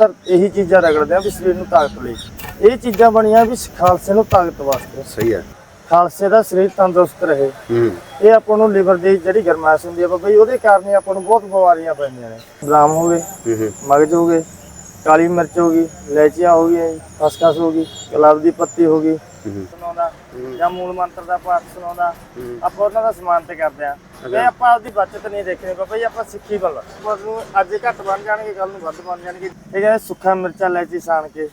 Sir ਇਹੀ ਚੀਜ਼ਾਂ ਰਗੜਦੇ ਆ ਵੀ ਸਰੀਰ ਨੂੰ ਤਾਕਤ ਲਈ। ਇਹ ਚੀਜ਼ਾਂ ਬਣੀਆਂ ਵੀ ਖਾਲਸੇ ਨੂੰ ਤਾਕਤ ਵਾਸਤੇ। ਸਹੀ ਹੈ ਖਾਲਸੇ ਦਾ ਸਰੀਰ ਤੰਦਰੁਸਤ ਰਹੇ। ਹੂੰ। ਇਹ ਆਪਾਂ ਨੂੰ ਲਿਵਰ ਦੀ ਜਿਹੜੀ ਗਰਮਾਇਸ਼ ਹੁੰਦੀ ਆ ਬਾਬਾ ਜੀ ਉਹਦੇ ਕਾਰਨ ਹੀ ਆਪਾਂ ਨੂੰ ਬਹੁਤ ਬਿਮਾਰੀਆਂ ਪੈਂਦੀਆਂ ਨੇ। ਬਦਾਮ ਹੋ ਗਏ ਮਗਜ ਹੋ ਗਏ ਕਾਲੀ ਮਿਰਚ ਹੋ ਗਈ ਲੈਚੀਆਂ ਹੋ ਗਈਆਂ ਖਸਖਸ ਹੋ ਗਈ ਗੁਲਾਬ ਦੀ ਪੱਤੀ ਹੋ ਗਈ। ਸੁਣਾਉਂਦਾ ਜਾਂ ਮੂਲ ਮੰਤਰ ਦਾ ਪਾਠ ਸੁਣਾਉਂਦਾ। ਆਪਾਂ ਉਹਨਾਂ ਦਾ ਸਮਾਨ ਤੇ ਕਰਦੇ ਆ। ਇਹ ਆਪਾਂ ਆਪਦੀ ਬਚਤ ਨਹੀਂ ਦੇਖਣੀ ਬਾਬਾ ਜੀ ਆਪਾਂ ਸਿੱਖੀ ਵੱਲ। ਨੂੰ ਅੱਜ ਘੱਟ ਬਣ ਜਾਣਗੇ ਕੱਲ ਨੂੰ ਵੱਧ ਬਣ ਜਾਣਗੇ। ਇਹ ਕਹਿੰਦੇ ਸੁੱਖਾ ਮਿਰਚਾ ਲੈਚੀ ਸਾਣ ਕੇ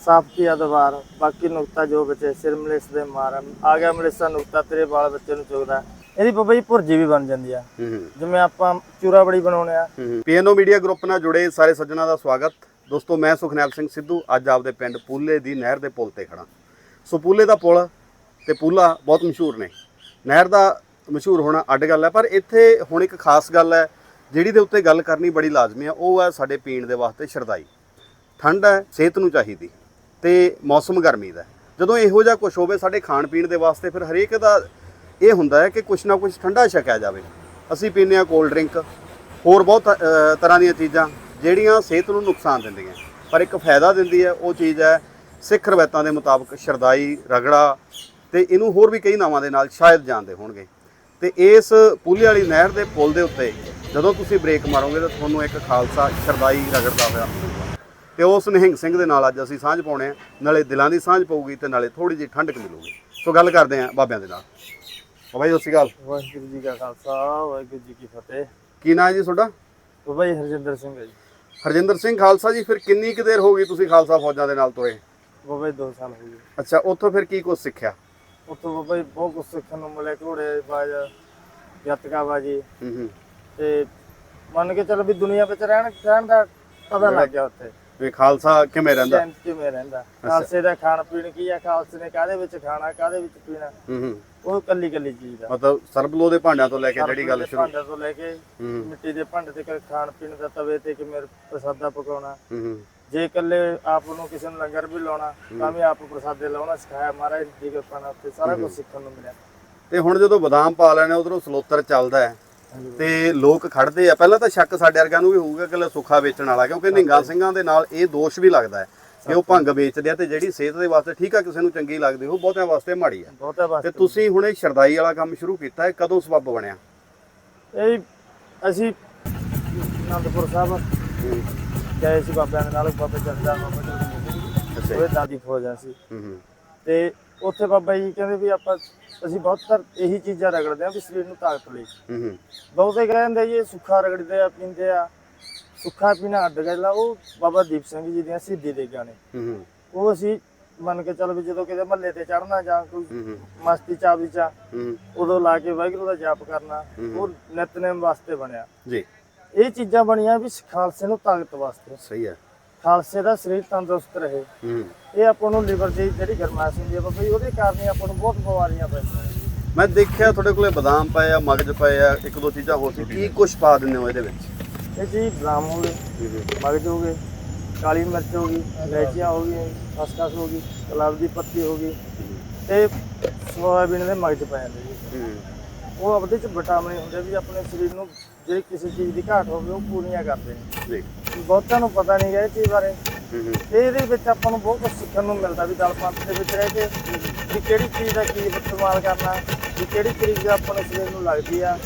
ਸਾਫ਼ ਕੀਆ ਦਵਾਰ ਬਾਕੀ ਨੁਕਤਾ ਜੋ ਬਚੇ ਸਿਰ ਮਲੇਸ ਦੇ ਮਾਰ ਆ ਗਿਆ ਮਲੇਸਾ ਨੁਕਤਾ ਤੇਰੇ ਵਾਲ ਬੱਚੇ ਨੂੰ ਚੁਗਦਾ। ਇਹਦੀ ਬਾਬਾ ਜੀ ਭੁਰਜੀ ਵੀ ਬਣ ਜਾਂਦੀ ਆ। ਜਿਵੇਂ ਆਪਾਂ ਚੂਰਾ ਬੜੀ ਬਣਾਉਣੇ ਆ। ਪੀਐਨਓ ਮੀਡੀਆ ਗਰੁੱਪ ਨਾਲ ਜੁੜੇ ਸਾਰੇ ਸੱਜਣਾ ਦਾ ਸਵਾਗਤ। ਦੋਸਤੋ ਮੈਂ ਸੁਖਨੈਲ ਸਿੰਘ ਸਿੱਧੂ ਅੱਜ ਆਪਦੇ ਪਿੰਡ ਪੂਲੇ ਦੀ ਨਹਿਰ ਦੇ ਪੁਲ ਤੇ ਖੜਾ ਸੋ ਪੂਲੇ ਦਾ ਪੁਲ ਤੇ ਪੂਲਾ ਬਹੁਤ ਮਸ਼ਹੂਰ ਨੇ। ਨਹਿਰ ਦਾ ਮਸ਼ਹੂਰ ਹੋਣਾ ਅੱਡ ਗੱਲ ਹੈ, ਪਰ ਇੱਥੇ ਹੁਣ ਇੱਕ ਖਾਸ ਗੱਲ ਹੈ, ਜਿਹੜੀ ਦੇ ਉੱਤੇ ਗੱਲ ਕਰਨੀ ਬੜੀ ਲਾਜ਼ਮੀ ਹੈ, ਉਹ ਹੈ ਸਾਡੇ ਪੀਣ ਦੇ ਵਾਸਤੇ ਸ਼ਰਦਾਈ। ਠੰਡ ਹੈ, ਸਿਹਤ ਨੂੰ ਚਾਹੀਦੀ, ਤੇ ਮੌਸਮ ਗਰਮੀ ਦਾ ਜਦੋਂ ਇਹੋ ਜਿਹਾ ਕੁਝ ਹੋਵੇ ਸਾਡੇ ਖਾਣ ਪੀਣ ਦੇ ਵਾਸਤੇ, ਫਿਰ ਹਰੇਕ ਦਾ ਇਹ ਹੁੰਦਾ ਹੈ ਕਿ ਕੁਝ ਨਾ ਕੁਝ ਠੰਡਾ ਛਕਿਆ ਜਾਵੇ। ਅਸੀਂ ਪੀਂਦੇ ਹਾਂ ਕੋਲਡ ਡਰਿੰਕ ਹੋਰ ਬਹੁਤ ਤਰ੍ਹਾਂ ਦੀਆਂ ਚੀਜ਼ਾਂ, ਜਿਹੜੀਆਂ ਸਿਹਤ ਨੂੰ ਨੁਕਸਾਨ ਦਿੰਦੀਆਂ। ਪਰ ਇੱਕ ਫਾਇਦਾ ਦਿੰਦੀ ਹੈ, ਉਹ ਚੀਜ਼ ਹੈ, ਸਿੱਖ ਰਵਾਇਤਾਂ ਦੇ ਮੁਤਾਬਕ ਸ਼ਰਦਾਈ, ਰਗੜਾ, ਤੇ ਇਹਨੂੰ ਹੋਰ ਵੀ ਕਈ ਨਾਵਾਂ ਦੇ ਨਾਲ ਸ਼ਾਇਦ ਜਾਣਦੇ ਹੋਣਗੇ। ਤੇ ਇਸ ਪੁੱਲੇ ਵਾਲੀ ਨਹਿਰ ਦੇ ਪੁਲ ਦੇ ਉੱਤੇ ਜਦੋਂ ਤੁਸੀਂ ਬ੍ਰੇਕ ਮਾਰੋਗੇ ਤਾਂ ਤੁਹਾਨੂੰ ਇੱਕ ਖਾਲਸਾ ਸ਼ਰਦਾਈ ਰਗੜਦਾ ਹੋਇਆ ਤੇ ਉਸ ਨਿਹੰਗ ਸਿੰਘ ਦੇ ਨਾਲ ਅੱਜ ਅਸੀਂ ਸਾਂਝ ਪਾਉਣੇ ਆ। ਨਾਲੇ ਦਿਲਾਂ ਦੀ ਸਾਂਝ ਪਊਗੀ ਤੇ ਨਾਲੇ ਥੋੜੀ ਜਿਹੀ ਠੰਡਕ ਮਿਲੂਗੀ। ਸੋ ਗੱਲ ਕਰਦੇ ਆਂ ਬਾਬਿਆਂ ਦੇ ਨਾਲ। ਬਾਬਾ ਜੀ ਸਤਿ ਸ਼੍ਰੀ ਅਕਾਲ। ਵਾਹਿਗੁਰੂ ਜੀ ਕਾ ਖਾਲਸਾ ਵਾਹਿਗੁਰੂ ਜੀ ਕੀ ਫਤਿਹ। ਕੀ ਨਾਂ ਹੈ ਜੀ ਤੁਹਾਡਾ? ਬਾਬਾ ਜੀ ਹਰਜਿੰਦਰ ਸਿੰਘ ਹੈ ਜੀ। ਹਰਜਿੰਦਰ ਸਿੰਘ ਖਾਲਸਾ ਜੀ ਫਿਰ ਕਿੰਨੀ ਕੁ ਦੇਰ ਹੋ ਗਈ ਤੁਸੀਂ ਖਾਲਸਾ ਫੌਜਾਂ ਦੇ ਨਾਲ ਤੁਰੇ? ਬਾਬਾ ਜੀ 2 ਸਾਲ ਹੋ ਗਏ। ਅੱਛਾ ਉੱਥੋਂ ਫਿਰ ਕੀ ਕੁਝ ਸਿੱਖਿਆ? ਉੱਥੋਂ ਬਾਬਾ ਜੀ ਬਹੁਤ ਕੁਝ ਸਿੱਖਣ ਨੂੰ ਮਿਲਿਆ ਘੋੜੇ ਬਾਜ ਗੱਤਕਾ ਬਾਜੀ। ਹੂੰ ਹੂੰ। ਤੇ ਮੰਨ ਕੇ ਚੱਲ ਵੀ ਦੁਨੀਆ ਵਿੱਚ ਰਹਿਣ ਰਹਿਣ ਦਾ ਪਤਾ ਲੱਗ ਗਿਆ ਉੱਥੇ। ਵੀ ਖਾਲਸਾ ਕਿਵੇਂ ਰਹਿੰਦਾ? ਕਿਵੇਂ ਰਹਿੰਦਾ? ਖਾਲਸੇ ਦਾ ਖਾਣ ਪੀਣ ਕੀ ਆ? ਖਾਲਸੇ ਨੇ ਕਾਹਦੇ ਵਿੱਚ ਖਾਣਾ ਕਾਹਦੇ ਵਿੱਚ ਪੀਣਾ? ਹੂੰ ਉਹ ਕੱਲੀ ਕੱਲੀ ਚੀਜ਼ ਆ। ਮਤਲਬ ਸਰਬਲੋ ਦੇ ਭਾਂਡਿਆਂ ਤੋਂ ਲੈ ਕੇ ਜਿਹੜੀ ਗੱਲ ਸ਼ੁਰੂ ਭਾਂਡੇ ਤੋਂ ਲੈ ਕੇ ਮਿੱਟੀ ਦੇ ਭਾਂਡੇ ਤੇ ਖਾਣ ਪੀਣ ਦਾ ਤਵੇ ਤੇ ਕਿਵੇਂ ਪ੍ਰਸਾਦਾ ਪਕਾਉਣਾ। ਹੂੰ। ਜੇ ਇਕੱਲੇ ਆਪ ਨੂੰ ਕਿਸੇ ਨੂੰ ਲੰਗਰ ਵੀ ਲਾਉਣਾ ਤਾਂ ਵੀ ਆਪ ਪ੍ਰਸਾਦੇ ਲਾਉਣਾ ਸਿਖਾਇਆ ਮਹਾਰਾਜ ਦੀ ਕਿਰਪਾ ਨਾਲ ਉੱਥੇ ਸਾਰਾ ਕੁਝ ਸਿੱਖਣ ਨੂੰ ਮਿਲਿਆ। ਤੇ ਹੁਣ ਜਦੋਂ ਬਦਾਮ ਪਾ ਲੈਣੇ ਉਧਰੋਂ ਸਲੋਤਰ ਚੱਲਦਾ ਹੈ ਤੇ ਲੋਕ ਖੜਦੇ ਆ। ਪਹਿਲਾਂ ਤਾਂ ਸ਼ੱਕ ਸਾਡੇ ਵਰਗਿਆਂ ਨੂੰ ਵੀ ਹੋਊਗਾ ਕਿ ਲੈ ਸੁੱਖਾ ਵੇਚਣ ਵਾਲਾ ਕਿਉਂਕਿ ਨਿੰਗਾ ਸਿੰਘਾਂ ਦੇ ਨਾਲ ਇਹ ਦੋਸ਼ ਵੀ ਲੱਗਦਾ ਹੈ ਕਿ ਉਹ ਭੰਗ ਵੇਚਦੇ ਆ ਤੇ ਜਿਹੜੀ ਸਿਹਤ ਦੇ ਵਾਸਤੇ ਠੀਕ ਆ ਕਿਸੇ ਨੂੰ ਚੰਗੀ ਲੱਗਦੀ ਉਹ ਬਹੁਤਿਆਂ ਵਾਸਤੇ ਮਾੜੀ ਆ। ਬਹੁਤਾ ਬਸ ਤੇ ਤੁਸੀਂ ਹੁਣ ਇਹ ਸ਼ਰਦਾਈ ਵਾਲਾ ਕੰਮ ਸ਼ੁਰੂ ਕੀਤਾ ਹੈ ਕਦੋਂ ਸਬੱਬ ਬਣਿਆ? ਇਹ ਅਸੀਂ ਅਨੰਦਪੁਰ ਸਾਹਿਬ ਗਏ ਸੀ ਬਾਬਿਆਂ ਦੇ ਨਾਲ ਬਾਬੇ ਜੰਦਾ ਬਾਬਾ ਜੀ। ਉਹ ਦਾਦੀ ਫੌਜਾਂ ਸੀ। ਤੇ ਉੱਥੇ ਬਾਬਾ ਜੀ ਕਹਿੰਦੇ ਵੀ ਆਪਾਂ ਅਸੀਂ ਬਹੁਤ ਤਰ ਇਹੀ ਚੀਜ਼ਾਂ ਰਗੜਦੇ ਆ ਵੀ ਸਰੀਰ ਨੂੰ ਤਾਕਤ ਲਈ। ਹੂੰ ਹੂੰ। ਬਹੁਤੇ ਕਹਿੰਦੇ ਜੀ ਇਹ ਸੁੱਖਾ ਰਗੜਦੇ ਆ ਪੀਂਦੇ ਆ। ਸੁੱਖਾ ਪੀਣਾ ਅੱਡ ਗੱਲ ਉਹ ਬਾਬਾ ਦੀਪ ਸਿੰਘ ਜੀ ਦੀਆਂ ਸਿੱਧੀ ਦੇ ਗਾਣੇ। ਹੂੰ ਹੂੰ। ਉਹ ਅਸੀਂ ਮੰਨ ਕੇ ਚੱਲ ਵੀ ਜਦੋਂ ਕਿਤੇ ਮਹੱਲੇ ਤੇ ਚੜਨਾ ਜਾਂ ਕੋਈ ਮਸਤੀ ਚਾਬੀ ਚਾ ਉਦੋਂ ਲਾ ਕੇ ਵਾਹਿਗੁਰੂ ਦਾ ਜਾਪ ਕਰਨਾ ਉਹ ਨਿਤਨੇਮ ਵਾਸਤੇ ਬਣਿਆ। ਜੀ। ਇਹ ਚੀਜ਼ਾਂ ਬਣੀਆਂ ਵੀ ਖਾਲਸੇ ਨੂੰ ਤਾਕਤ ਵਾਸਤੇ। ਸਹੀ ਹੈ। ਖਾਲਸੇ ਦਾ ਸਰੀਰ ਤੰਦਰੁਸਤ ਰਹੇ। ਹੂੰ। ਇਹ ਆਪਾਂ ਨੂੰ ਲਿਵਰ ਦੀ ਜਿਹੜੀ ਗਰਮਾਇਸ਼ ਹੁੰਦੀ ਹੈ ਬਾਬਾ ਜੀ ਉਹਦੇ ਕਾਰਨ ਆਪਾਂ ਨੂੰ ਬਹੁਤ ਬਿਮਾਰੀਆਂ ਪੈਂਦੀਆਂ ਮੈਂ ਦੇਖਿਆ ਤੁਹਾਡੇ ਕੋਲੇ ਬਦਾਮ ਪਏ ਆ ਮਗਜ ਪਏ ਆ ਇੱਕ ਦੋ ਚੀਜ਼ਾਂ ਹੋਰ ਸੀ ਕੀ ਕੁਝ ਪਾ ਦਿੰਦੇ ਹੋ ਇਹਦੇ ਵਿੱਚ? ਇਹ ਜੀ ਬਦਾਮ ਹੋ ਗਏ ਮਗਜ ਹੋ ਗਏ ਕਾਲੀ ਮਿਰਚ ਹੋ ਗਈ ਲੈਚੀਆਂ ਹੋ ਗਈਆਂ ਖਸਖਸ ਹੋ ਗਈ ਗੁਲਾਬ ਦੀ ਪੱਤੀ ਹੋ ਗਈ ਤੇ ਸੋਇਆਬੀਨ ਦੇ ਮਗਜ ਪੈ ਜਾਂਦੇ ਜੀ। ਉਹ ਆਪਦੇ ਚ ਵਿਟਾਮਿਨ ਹੁੰਦੇ ਵੀ ਆਪਣੇ ਸਰੀਰ ਨੂੰ ਜੇ ਕਿਸੇ ਚੀਜ਼ ਦੀ ਘਾਟ ਹੋਵੇ ਉਹ ਪੂਰੀਆਂ ਕਰਦੇ ਨੇ। ਬਹੁਤਾਂ ਨੂੰ ਪਤਾ ਨਹੀਂ ਗਾ ਇਹ ਚੀਜ਼ ਬਾਰੇ। ਇਹਦੇ ਵਿੱਚ ਆਪਾਂ ਨੂੰ ਬਹੁਤ ਕੁਝ ਸਿੱਖਣ ਨੂੰ ਮਿਲਦਾ ਵੀ ਦਲ ਪੰਥ ਦੇ ਵਿੱਚ ਰਹਿ ਕੇ ਵੀ ਕਿਹੜੀ ਚੀਜ਼ ਦਾ ਕੀ ਇਸਤੇਮਾਲ ਕਰਨਾ ਵੀ ਕਿਹੜੀ ਚੀਜ਼ ਆਪਾਂ ਨੂੰ ਸਰੀਰ ਨੂੰ ਲੱਗਦੀ ਆ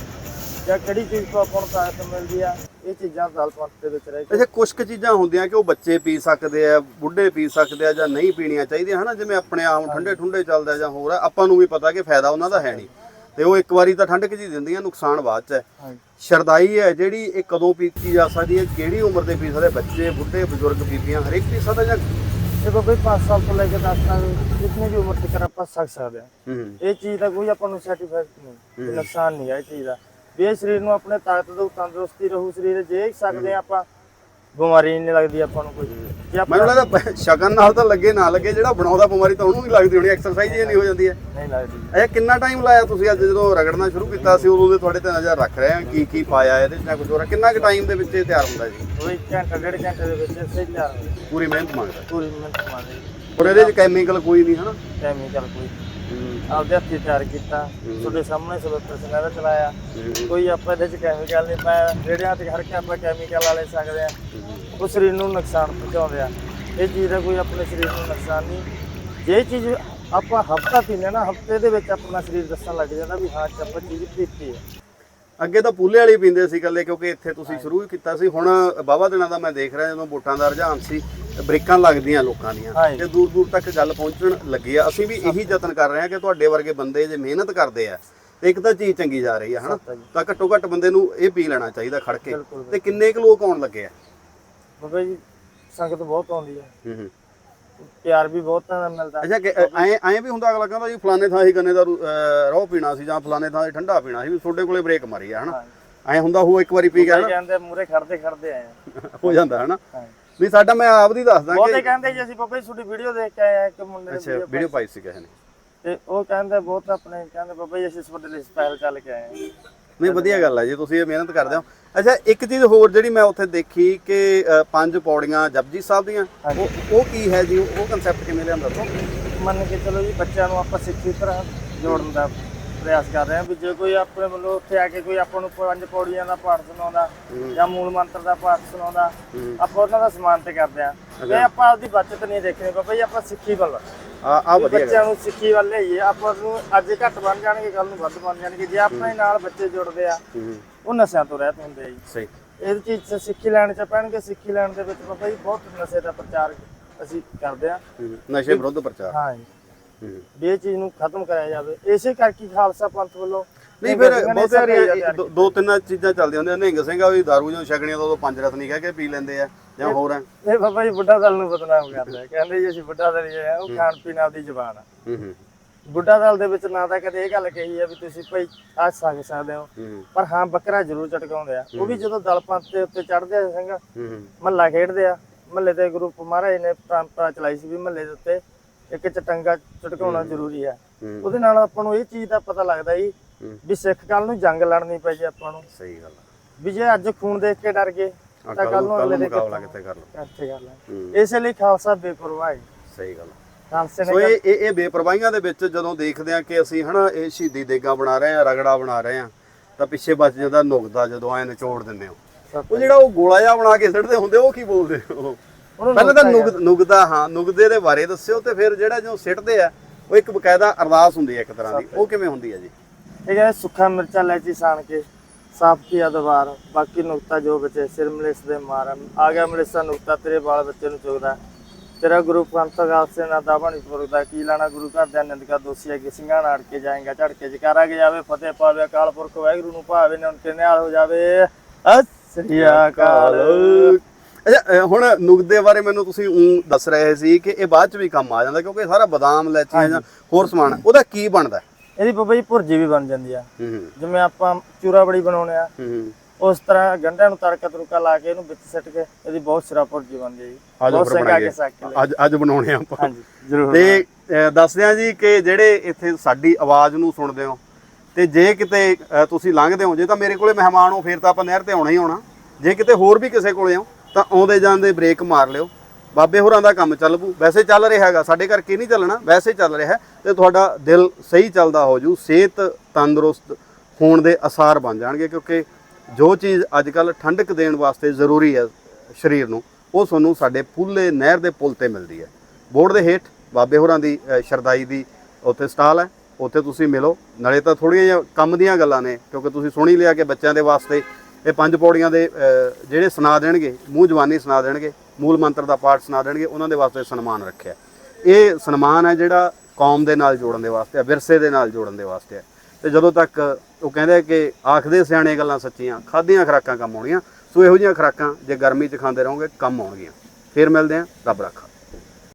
ਜਾਂ ਕਿਹੜੀ ਚੀਜ਼ ਤੋਂ ਆਪਾਂ ਨੂੰ ਤਾਕਤ ਮਿਲਦੀ ਆ ਇਹ ਚੀਜ਼ਾਂ ਦਲ ਪੰਥ ਦੇ ਵਿੱਚ ਰਹਿ ਕੇ। ਅੱਛਾ ਕੁਝ ਕੁ ਚੀਜ਼ਾਂ ਹੁੰਦੀਆਂ ਕਿ ਉਹ ਬੱਚੇ ਪੀ ਸਕਦੇ ਆ ਬੁੱਢੇ ਪੀ ਸਕਦੇ ਆ ਜਾਂ ਨਹੀਂ ਪੀਣੀਆਂ ਚਾਹੀਦੀਆਂ ਹਨਾ? ਜਿਵੇਂ ਆਪਣੇ ਆਮ ਠੰਡੇ ਠੁੰਡੇ ਚੱਲਦਾ ਜਾਂ ਹੋਰ ਆ, ਆਪਾਂ ਨੂੰ ਵੀ ਪਤਾ ਕਿ ਫਾਇਦਾ ਉਹਨਾਂ ਦਾ ਹੈ ਨਹੀਂ ਤੇ ਉਹ ਇੱਕ ਵਾਰੀ ਤਾਂ ਠੰਡਕ ਜੀ ਦਿੰਦੀਆਂ ਨੁਕਸਾਨ ਬਾਅਦ ਚ ਹੈ। ਸ਼ਰਦਾਈ ਹੈ ਜਿਹੜੀ ਇਹ ਕਦੋਂ ਪੀਤੀ ਜਾ ਸਕਦੀ ਹੈ ਕਿਹੜੀ ਉਮਰ ਦੇ ਪੀ ਸਕਦੇ ਬੱਚੇ ਬੁੱਢੇ ਬਜ਼ੁਰਗ ਬੀਬੀਆਂ ਹਰੇਕ ਪੀ ਸਕਦਾ ਜਾਂ ਇਹ ਬਾਬੇ 5 ਸਾਲ ਤੋਂ ਲੈ ਕੇ 10 ਸਾਲ ਜਿੰਨੀ ਵੀ ਉਮਰ ਤੱਕ ਆਪਾਂ ਸਕ ਸਕਦੇ ਆ ਹੂੰ ਇਹ ਚੀਜ਼ ਦਾ ਕੋਈ ਆਪਾਂ ਨੂੰ ਸਰਟੀਫਿਕੇਟ ਨਹੀਂ ਨੁਕਸਾਨ ਨਹੀਂ ਹੈ ਇਹ ਚੀਜ਼ ਦਾ। ਵੀ ਸਰੀਰ ਨੂੰ ਆਪਣੇ ਤਾਕਤ ਦਊ ਤੰਦਰੁਸਤੀ ਰਹੂ ਸਰੀਰ ਜੇ ਸਕਦੇ ਆਪਾਂ ਬਿਮਾਰੀ ਨਹੀਂ ਲੱਗਦੀ ਆਪਾਂ ਨੂੰ ਕੋਈ। ਮੈਨੂੰ ਲੱਗਦਾ ਸ਼ਗਨ ਨਾਲ ਤਾਂ ਲੱਗੇ ਨਾ ਲੱਗੇ ਜਿਹੜਾ ਬਣਾਉਂਦਾ ਬਿਮਾਰੀ ਤਾਂ ਉਹਨੂੰ ਨਹੀਂ ਲੱਗਦੀ ਹੋਣੀ ਐਕਸਰਸਾਈਜ਼ ਹੀ ਨਹੀਂ ਹੋ ਜਾਂਦੀ ਹੈ। ਨਹੀਂ ਲੱਗਦੀ। ਇਹ ਕਿੰਨਾ ਟਾਈਮ ਲਾਇਆ ਤੁਸੀਂ ਅੱਜ ਜਦੋਂ ਰਗੜਨਾ ਸ਼ੁਰੂ ਕੀਤਾ ਸੀ ਉਦੋਂ ਦੇ ਤੁਹਾਡੇ ਤੇ ਨਜ਼ਰ ਰੱਖ ਰਹੇ ਆ ਕੀ ਕੀ ਪਾਇਆ ਇਹਦੇ ਚ ਨਾ ਕੁਝ ਹੋਰ ਕਿੰਨਾ ਕੁ ਟਾਈਮ ਦੇ ਵਿੱਚ ਇਹ ਤਿਆਰ ਹੁੰਦਾ ਜੀ? ਉਹ ਘੰਟਾ ਡੇਢ ਘੰਟੇ ਦੇ ਵਿੱਚ ਸਹੀ ਤਿਆਰ। ਹੋ। ਪੂਰੀ ਮਿਹਨਤ ਮੰਗਦਾ। ਪੂਰੀ ਮਿਹਨਤ ਮਾਰਦੇ ਔਰ ਇਹਦੇ ਚ ਕੈਮੀਕਲ ਕੋਈ ਨਹੀਂ ਹਨਾ? ਕੈਮੀਕਲ ਕੋਈ ਆਪਦੇ ਹੱਥੀਂ ਤਿਆਰ ਕੀਤਾ। ਤੁਹਾਡੇ ਸਾਹਮਣੇ ਸਲੋਤਰ ਸਿੰਘ ਦਾ ਚਲਾਇਆ। ਕੋਈ ਆਪਾਂ ਇਹਦੇ ਚ ਕੈਮੀਕਲ ਨਹੀਂ ਪਾਇਆ ਰੇੜਿਆਂ ਤੇ ਹਰ ਕੇ ਆਪਾਂ ਕੈਮੀਕਲ ਵਾਲੇ ਸਕਦੇ ਆ ਉਹ ਸਰੀਰ ਨੂੰ ਨੁਕਸਾਨ ਪਹੁੰਚਾਉਂਦੇ ਆ। ਇਹ ਚੀਜ਼ ਦਾ ਕੋਈ ਆਪਣੇ ਸਰੀਰ ਨੂੰ ਨੁਕਸਾਨ ਨਹੀਂ। ਜੇ ਚੀਜ਼ ਆਪਾਂ ਹਫਤਾ ਪੀਂਦੇ ਨਾ ਹਫ਼ਤੇ ਦੇ ਵਿੱਚ ਆਪਣਾ ਸਰੀਰ ਦੱਸਣ ਲੱਗ ਜਾਂਦਾ ਵੀ ਹਾਂ ਚੱਪਾ ਚੀਜ਼ ਪੀਤੀ ਹੈ। ਅੱਗੇ ਤਾਂ ਪੂਲੇ ਵਾਲੀ ਪੀਂਦੇ ਸੀ ਇਕੱਲੇ ਕਿਉਂਕਿ ਇੱਥੇ ਤੁਸੀਂ ਸ਼ੁਰੂ ਹੀ ਕੀਤਾ ਸੀ। ਹੁਣ ਬਾਬਾ ਦਿਨਾਂ ਦਾ ਮੈਂ ਦੇਖ ਰਿਹਾ ਜਦੋਂ ਵੋਟਾਂ ਦਾ ਰੁਝਾਨ ਸੀ ਬ੍ਰੇਕਾਂ ਲੱਗਦੀਆਂ ਲੋਕਾਂ ਦੀਆਂ। ਤੇ ਦੂਰ ਦੂਰ ਤੱਕ ਗੱਲ ਪਹੁੰਚਣ ਲੱਗੀ ਆ। ਅਸੀਂ ਵੀ ਇਹੀ ਯਤਨ ਕਰ ਰਹੇ ਹਾਂ ਕਿ ਤੁਹਾਡੇ ਵਰਗੇ ਬੰਦੇ ਜੇ ਮਿਹਨਤ ਕਰਦੇ ਆ ਤੇ ਇੱਕ ਤਾਂ ਚੀਜ਼ ਚੰਗੀ ਜਾ ਰਹੀ ਆ ਹਨਾ? ਆ। ਤਾਂ ਘੱਟੋ ਘੱਟ ਬੰਦੇ ਨੂੰ ਇਹ ਪੀ ਲੈਣਾ ਚਾਹੀਦਾ ਖੜ ਕੇ। ਬਿਲਕੁਲ ਤੇ ਕਿੰਨੇ ਕੁ ਲੋਕ ਆਉਣ ਲੱਗੇ ਆ? ਬਾਬਾ ਜੀ ਸੰਗਤ ਬਹੁਤ ਆਉਂਦੀ ਹੈ ਹੂੰ ਹੂੰ। ਪਿਆਰ ਵੀ ਬਹੁਤ ਮਿਲਦਾ। ਅੱਛਾ ਕਿ ਐ ਐ ਵੀ ਹੁੰਦਾ ਅਗਲਾ ਕਹਿੰਦਾ ਜੀ ਫਲਾਣੇ ਥਾਂ ਹੀ ਗੰਨੇ ਦਾ ਰੋਹ ਪੀਣਾ ਸੀ ਜਾਂ ਫਲਾਣੇ ਥਾਂ ਹੀ ਠੰਡਾ ਪੀਣਾ ਸੀ ਵੀ ਤੁਹਾਡੇ ਕੋਲੇ ਬ੍ਰੇਕ ਮਾਰੀ ਆ ਹਨਾ। ਐ ਹੁੰਦਾ ਉਹ ਇੱਕ ਵਾਰੀ ਪੀ ਗਿਆ ਕਈ ਕਹਿੰਦੇ ਮੂਰੇ ਖੜਦੇ ਖੜਦੇ ਆਏ ਹੋ ਜਾਂਦਾ ਹਨਾ। ਵੀ ਸਾਡਾ ਮੈਂ ਆਪ ਦੀ ਦੱਸਦਾ ਬਹੁਤੇ ਕਿ ਕਹਿੰਦੇ ਜੀ ਅਸੀਂ ਬਾਬਾ ਜੀ ਤੁਹਾਡੀ ਵੀਡੀਓ ਦੇਖ ਕੇ ਆਏ ਆ ਕਿ ਮੁੰਡੇ ਨੇ ਅੱਛਾ ਵੀਡੀਓ ਪਾਈ ਸੀ ਕਿਸੇ ਨੇ। ਤੇ ਉਹ ਕਹਿੰਦੇ ਬਹੁਤ ਆਪਣੇ ਕਹਿੰਦੇ ਬਾਬਾ ਜੀ ਅਸੀਂ ਤੁਹਾਡੇ ਲਈ ਸਪੈਸ਼ਲ ਚੱਲ ਕੇ ਆਏ ਆ। ਨਹੀਂ ਵਧੀਆ ਗੱਲ ਹੈ ਜੀ ਤੁਸੀਂ ਇਹ ਮਿਹਨਤ ਕਰਦੇ ਹੋ। ਅੱਛਾ ਇੱਕ ਚੀਜ਼ ਹੋਰ ਜਿਹੜੀ ਮੈਂ ਉੱਥੇ ਦੇਖੀ ਕਿ ਪੰਜ ਪੌੜੀਆਂ ਜਪਜੀ ਸਾਹਿਬ ਦੀਆਂ ਉਹ ਉਹ ਕੀ ਹੈ ਜੀ? ਉਹ ਕਨਸੈਪਟ ਕਿਵੇਂ ਲਿਆਂਦਾ ਤੁਸੀਂ ਮੰਨ ਕੇ ਚਲੋ ਜੀ ਬੱਚਿਆਂ ਨੂੰ ਆਪਾਂ ਸਿੱਖੀ ਤਰ੍ਹਾਂ ਜੋੜਨ ਦਾ ਪ੍ਰਯਾਸ ਕਰ ਰਹੇ ਹਾਂ ਵੀ ਜੇ ਕੋਈ ਆਪਣੇ ਵੱਲੋਂ ਉੱਥੇ ਆ ਕੇ ਕੋਈ ਆਪਾਂ ਨੂੰ ਪੰਜ ਪੌੜੀਆਂ ਦਾ ਪਾਠ ਸੁਣਾਉਂਦਾ ਜਾਂ ਮੂਲ ਮੰਤਰ ਦਾ ਪਾਠ ਸੁਣਾਉਂਦਾ ਆਪਾਂ ਉਹਨਾਂ ਦਾ ਸਨਮਾਨ ਤੇ ਕਰਦੇ ਆ ਇਹ ਆਪਾਂ ਆਪਦੀ ਬਚਤ ਨਹੀਂ ਦੇਖਣੀ ਬਾਬਾ ਜੀ ਆਪਾਂ ਸਿੱਖੀ ਵੱਲ। ਆ ਆ ਵੀ ਵਧੀਆ ਗੱਲ ਬੱਚਿਆਂ ਨੂੰ ਸਿੱਖੀ ਵੱਲ ਲਈਏ ਆਪਾਂ ਨੂੰ ਅੱਜ ਘੱਟ ਬਣ ਜਾਣਗੇ ਕੱਲ ਨੂੰ ਵੱਧ ਬਣ ਜਾਣਗੇ। ਜੇ ਆਪਣੇ ਨਾਲ ਬੱਚੇ ਜੁੜਦੇ ਆ ਹੂੰ, ਉਹ ਨਸ਼ਿਆਂ ਤੋਂ ਰਹਿਤ ਹੁੰਦੇ ਆ ਜੀ। ਸਹੀ। ਇਹ ਚੀਜ਼ 'ਚ ਸਿੱਖੀ ਲੈਣ ਚ ਪੈਣਗੇ ਸਿੱਖੀ ਲੈਣ ਦੇ ਵਿੱਚ ਬਾਬਾ ਜੀ ਬਹੁਤ ਨਸ਼ੇ ਦਾ ਪ੍ਰਚਾਰ ਅਸੀਂ ਕਰਦੇ ਆ। ਹੂੰ, ਨਸ਼ੇ ਵਿਰੁੱਧ ਪ੍ਰਚਾਰ। ਹਾਂ ਜੀ। ਹੂੰ। ਵੀ ਇਹ ਚੀਜ਼ ਨੂੰ ਖਤਮ ਕਰਾਇਆ ਜਾਵੇ। ਇਸੇ ਕਰਕੇ ਖਾਲਸਾ ਪੰਥ ਵੱਲੋਂ ਨਹੀਂ ਫਿਰ ਬਹੁਤ ਤਿਆਰ ਦੋ- ਤਿੰਨ ਚੀਜ਼ਾਂ ਚੱਲਦੀਆਂ ਹੁੰਦੀਆਂ। ਨਿਹੰਗ ਸਿੰਘ ਆ ਵੀ ਦਾਰੂ ਜਦੋਂ ਛਕਣੀਆਂ ਤਾਂ ਉਦੋਂ ਪੰਜ ਰਤਨੀ ਕਹਿ ਕੇ ਪੀ ਲੈਂਦੇ ਆ ਜਾਂ ਹੋਰ ਆ। ਇਹ ਬਾਬਾ ਜੀ ਬੁੱਢਾ ਦਲ ਨੂੰ ਬਦਨਾਮ ਕਰਦੇ ਕਹਿੰਦੇ ਜੀ ਅਸੀਂ ਬੁੱਢਾ ਦਲ ਆ ਉਹ ਖਾਣ ਪੀਣ ਆਪਦੀ ਜ਼ਬਾਨ ਆ। ਹੂੰ ਹੂੰ। ਬੁੱਢਾ ਦਲ ਦੇ ਵਿੱਚ ਨਾ ਤਾਂ ਕਦੇ ਇਹ ਗੱਲ ਕਹੀ ਆ ਵੀ ਤੁਸੀਂ ਭਾਈ ਆ ਸਕ ਸਕਦੇ ਹੋ। ਪਰ ਹਾਂ ਬੱਕਰਾ ਜ਼ਰੂਰ ਚਟਕਾਉਂਦੇ ਆ। ਉਹ ਵੀ ਜਦੋਂ ਦਲ ਪੰਥ ਦੇ ਉੱਤੇ ਚੜਦੇ ਆ ਸਿੰਘ ਮਹੱਲਾ ਖੇਡਦੇ ਆ। ਮਹੱਲੇ ਦੇ ਗਰੁੱਪ ਮਹਾਰਾਜ ਨੇ ਪਰੰਪਰਾ ਚਲਾਈ ਸੀ ਵੀ ਮਹੱਲੇ ਦੇ ਉੱਤੇ ਇੱਕ ਚਟੰਗਾ ਚਟਕਾਉਣਾ ਜ਼ਰੂਰੀ ਆ। ਉਹਦੇ ਨਾਲ ਆਪਾਂ ਨੂੰ ਇਹ ਚੀਜ਼ ਦਾ ਪਤਾ ਲੱਗਦਾ ਜੀ। ਵੀ ਸਿੱਖ ਕੱਲ ਨੂੰ ਜੰਗ ਲੜਨੀ ਪੈ ਜੇ ਆਪਾਂ ਨੂੰ। ਸਹੀ ਗੱਲ ਵੀ ਜੇ ਅੱਜ ਖੂਨ ਦੇਖ ਕੇ ਡਰ ਗਏ ਤਾਂ ਕੱਲ ਨੂੰ ਅਗਲੇ ਦੇ ਮੁਕਾਬਲਾ ਕਿੱਥੇ ਕਰ ਲਓ ਇੱਥੇ ਕਰ ਲੈ ਹੂੰ ਇਸੇ ਲਈ ਖਾਲਸਾ ਬੇਪਰਵਾਹ। ਹੈ ਸਹੀ ਗੱਲ ਸੋ ਇਹ ਇਹ ਬੇਪਰਵਾਹੀਆਂ ਦੇ ਵਿੱਚ ਜਦੋਂ ਦੇਖਦੇ ਆ ਕਿ ਅਸੀਂ ਹਨਾ ਇਹ ਸ਼ਹੀਦੀ ਦੇਗਾ ਬਣਾ ਰਹੇ ਆ ਰਗੜਾ ਬਣਾ ਰਹੇ ਆ ਤਾਂ ਪਿੱਛੇ ਬਚ ਜਾਂਦਾ ਨੁਕਦਾ ਜਦੋਂ ਐ ਨਿਚੋੜ ਦਿੰਦੇ ਹੋ। ਉਹ ਜਿਹੜਾ ਉਹ ਗੋਲਾ ਜਿਹਾ ਬਣਾ ਕੇ ਸਿੱਟਦੇ ਹੁੰਦੇ ਉਹ ਕੀ ਬੋਲਦੇ ਹੋ ਪਹਿਲਾਂ ਤਾਂ ਨੁਗ ਨੁਗਦਾ ਹਾਂ ਨੁਗਦੇ ਦੇ ਬਾਰੇ ਦੱਸਿਓ ਤੇ ਫਿਰ ਜਿਹੜਾ ਜਦੋਂ ਸਿੱਟਦੇ ਆ ਉਹ ਇੱਕ ਬਕਾਇਦਾ ਅਰਦਾਸ ਹੁੰਦੀ ਹੈ ਇੱਕ ਤਰ੍ਹਾਂ ਦੀ। ਉਹ ਕਿਵੇਂ ਹੁੰਦੀ ਹੈ ਜੀ? ਇਹ ਕਹਿੰਦੇ ਸੁੱਖਾ ਮਿਰਚਾ ਲੈਚੀ ਸਾਣ ਕੇ ਸਾਫ਼ ਕੀਆ ਦਵਾਰ ਬਾਕੀ ਨੁਕਤਾ ਜੋ ਬਚੇ ਸਿਰ ਮਲੇਸ ਦੇ ਮਾਰ ਆ ਗਿਆ ਮਲੇਸਾ ਨੁਕਤਾ ਤੇਰੇ ਬਾਲ ਬੱਚੇ ਨੂੰ ਚੁਗਦਾ। ਤੇਰਾ ਗੁਰੂ ਪੰਥ ਗਾਸੇ ਨਾ ਦਾਵਣੀ ਪੁਰਦਾ ਕੀ ਲਾਣਾ ਗੁਰੂ ਘਰ ਦੇ ਆਨੰਦ ਕਾ ਦੋਸੀਆ ਕਿ ਸਿੰਘਾਂ ਨਾੜ ਕੇ ਜਾਏਗਾ ਝੜ ਕੇ ਜਕਾਰਾ ਕੇ ਜਾਵੇ ਫਤਿਹ ਪਾਵੇ ਅਕਾਲ ਪੁਰਖ ਵਾਹਿਗੁਰੂ ਨੂੰ ਭਾਵੇ ਨੇ ਉਨਕੇ ਨਿਹਾਲ ਹੋ ਜਾਵੇ। ਸ੍ਰੀ ਅਕਾਲ। ਅੱਛਾ ਹੁਣ ਨੁਗਦੇ ਬਾਰੇ ਮੈਨੂੰ ਤੁਸੀਂ ਊਂ ਦੱਸ ਰਹੇ ਸੀ ਕਿ ਇਹ ਬਾਅਦ ਚ ਵੀ ਕੰਮ ਆ ਜਾਂਦਾ ਕਿਉਂਕਿ ਸਾਰਾ ਬਦਾਮ ਲੈਚੀਆਂ ਜਾਂ ਹੋਰ ਸਮਾਨ ਉਹਦਾ ਕੀ ਬਣਦਾ? ਇਹਦੀ ਬਾਬਾ ਜੀ ਭੁਰਜੀ ਵੀ ਬਣ ਜਾਂਦੀ ਆ। ਜਿਵੇਂ ਆਪਾਂ ਚੂਰਾ ਬੜੀ ਬਣਾਉਣੇ ਆ। ਉਸ ਤਰ੍ਹਾਂ ਗੰਢਿਆਂ ਨੂੰ ਤੜਕਾ ਤੁਰਕਾ ਲਾ ਕੇ ਇਹਨੂੰ ਵਿੱਚ ਸਿੱਟ ਕੇ ਇਹਦੀ ਬਹੁਤ ਸਿਰਾ ਭੁਰਜੀ ਬਣਦੀ ਹੈ ਜੀ ਆਜੋ ਬਹੁਤ ਬਣਾਈਏ। ਕੇ ਸੱਕ ਅੱਜ ਅੱਜ ਬਣਾਉਣੇ ਆ ਆਪਾਂ। ਹਾਂਜੀ ਜ਼ਰੂਰ। ਤੇ ਦੱਸਦੇ ਆ ਜੀ ਕਿ ਜਿਹੜੇ ਇੱਥੇ ਸਾਡੀ ਆਵਾਜ਼ ਨੂੰ ਸੁਣਦੇ ਹੋ ਤੇ ਜੇ ਕਿਤੇ ਤੁਸੀਂ ਲੰਘਦੇ ਹੋ ਜੇ ਤਾਂ ਮੇਰੇ ਕੋਲੇ ਮਹਿਮਾਨ ਹੋ ਫਿਰ ਤਾਂ ਆਪਾਂ ਨਹਿਰ ਤੇ ਆਉਣਾ ਹੀ ਆਉਣਾ। ਜੇ ਕਿਤੇ ਹੋਰ ਵੀ ਕਿਸੇ ਕੋਲੇ ਹੋ ਤਾਂ ਆਉਂਦੇ ਜਾਂਦੇ ਬ੍ਰੇਕ ਮਾਰ ਲਿਓ। ਬਾਬੇ ਹੋਰਾਂ ਦਾ ਕੰਮ ਚੱਲ ਪੂ ਵੈਸੇ ਚੱਲ ਰਿਹਾ ਹੈਗਾ, ਸਾਡੇ ਕਰਕੇ ਨਹੀਂ ਚੱਲਣਾ, ਵੈਸੇ ਚੱਲ ਰਿਹਾ ਹੈ ਤੇ ਤੁਹਾਡਾ ਦਿਲ ਸਹੀ ਚੱਲਦਾ ਹੋ ਜੂ, ਸਿਹਤ ਤੰਦਰੁਸਤ ਹੋਣ ਦੇ ਅਸਾਰ ਬਣ ਜਾਣਗੇ ਕਿਉਂਕਿ ਜੋ ਚੀਜ਼ ਅੱਜ ਕੱਲ ਠੰਡਕ ਦੇਣ ਵਾਸਤੇ ਜ਼ਰੂਰੀ ਹੈ ਸਰੀਰ ਨੂੰ, ਉਹ ਤੁਹਾਨੂੰ ਸਾਡੇ ਪੁੱਲੇ ਨਹਿਰ ਦੇ ਪੁਲ ਤੇ ਮਿਲਦੀ ਹੈ। ਬੋਰਡ ਦੇ ਹੇਠ ਬਾਬੇ ਹੋਰਾਂ ਦੀ ਸ਼ਰਦਾਈ ਦੀ ਉੱਥੇ ਸਟਾਲ ਹੈ, ਉੱਥੇ ਤੁਸੀਂ ਮਿਲੋ। ਨਾਲੇ ਤਾਂ ਥੋੜੀਆਂ ਜਿਹੀਆਂ ਕੰਮ ਦੀਆਂ ਗੱਲਾਂ ਨੇ, ਕਿਉਂਕਿ ਤੁਸੀਂ ਸੁਣੀ ਲਿਆ ਕਿ ਬੱਚਿਆਂ ਦੇ ਵਾਸਤੇ ਇਹ ਪੰਜ ਪੌੜੀਆਂ ਦੇ ਜਿਹੜੇ ਸੁਣਾ ਦੇਣਗੇ, ਮੂੰਹ ਜਵਾਨੀ ਸੁਣਾ ਦੇਣਗੇ। ਮੂਲ ਮੰਤਰ ਦਾ ਪਾਠ ਸੁਣਾ ਦੇਣਗੇ, ਉਹਨਾਂ ਦੇ ਵਾਸਤੇ ਸਨਮਾਨ ਰੱਖਿਆ। ਇਹ ਸਨਮਾਨ ਹੈ ਜਿਹੜਾ ਕੌਮ ਦੇ ਨਾਲ ਜੋੜਨ ਦੇ ਵਾਸਤੇ ਹੈ, ਵਿਰਸੇ ਦੇ ਨਾਲ ਜੋੜਨ ਦੇ ਵਾਸਤੇ ਹੈ। ਤੇ ਜਦੋਂ ਤੱਕ ਉਹ ਕਹਿੰਦੇ ਕਿ ਆਖਦੇ ਸਿਆਣੇ ਗੱਲਾਂ ਸੱਚੀਆਂ, ਖਾਧੀਆਂ ਖਰਾਕਾਂ ਕੰਮ ਆਉਣੀਆਂ, ਸੋ ਇਹੋ ਜਿਹੀਆਂ ਖਰਾਕਾਂ ਜੇ ਗਰਮੀ 'ਚ ਖਾਂਦੇ ਰਹੋਗੇ, ਕੰਮ ਆਉਣਗੀਆਂ। ਫਿਰ ਮਿਲਦੇ ਆਂ ਰੱਬ ਰੱਖਾ